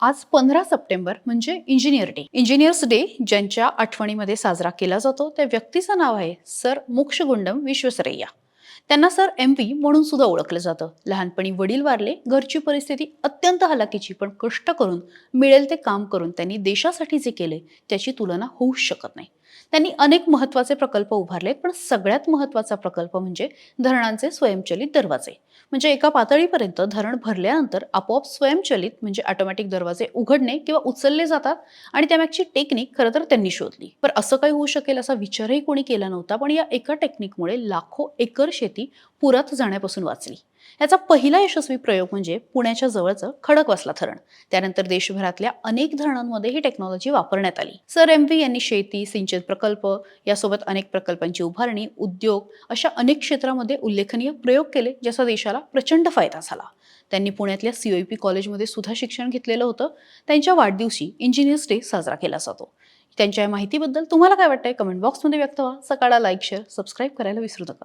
आज पंधरा सप्टेंबर म्हणजे इंजिनियर डे. इंजिनियर्स डे ज्यांच्या आठवणीमध्ये साजरा केला जातो त्या व्यक्तीचं नाव आहे सर मोक्षगुंडम विश्वेश्वरय्या त्यांना सर एम पी म्हणून सुद्धा ओळखलं जातं. लहानपणी वडील वारले घरची परिस्थिती अत्यंत हलाखीची पण कष्ट करून मिळेल ते काम करून त्यांनी देशासाठी जे केले त्याची तुलना होऊच शकत नाही. त्यांनी अनेक महत्त्वाचे प्रकल्प उभारले पण सगळ्यात महत्त्वाचा प्रकल्प म्हणजे धरणांचे स्वयंचलित दरवाजे. म्हणजे एका पातळीपर्यंत धरण भरल्यानंतर आपोआप स्वयंचलित म्हणजे ऑटोमॅटिक दरवाजे उघडणे किंवा उचलले जातात आणि त्यामागची टेक्निक खरं तर त्यांनी शोधली. पण असं काही होऊ शकेल असा विचारही कोणी केला नव्हता पण या एका टेक्निकमुळे लाखो एकर शेती पुरात जाण्यापासून वाचली. याचा पहिला यशस्वी प्रयोग म्हणजे पुण्याच्या जवळचं खडकवासला धरण त्यानंतर देशभरातल्या अनेक धरणांमध्ये ही टेक्नॉलॉजी वापरण्यात आली. सर एम व्ही यांनी शेती सिंचन प्रकल्प यासोबत अनेक प्रकल्पांची उभारणी उद्योग अशा अनेक क्षेत्रामध्ये उल्लेखनीय प्रयोग केले ज्याचा देशाला प्रचंड फायदा झाला. त्यांनी पुण्यातल्या सीओपी कॉलेजमध्ये सुद्धा शिक्षण घेतलेलं होतं. त्यांच्या वाढदिवशी इंजिनियर्स डे साजरा केला जातो. त्यांच्या या माहितीबद्दल तुम्हाला काय वाटतंय? कमेंट बॉक्समध्ये व्यक्त व्हा. सकाळला लाईक शेअर सबस्क्राईब करायला विसरू नका.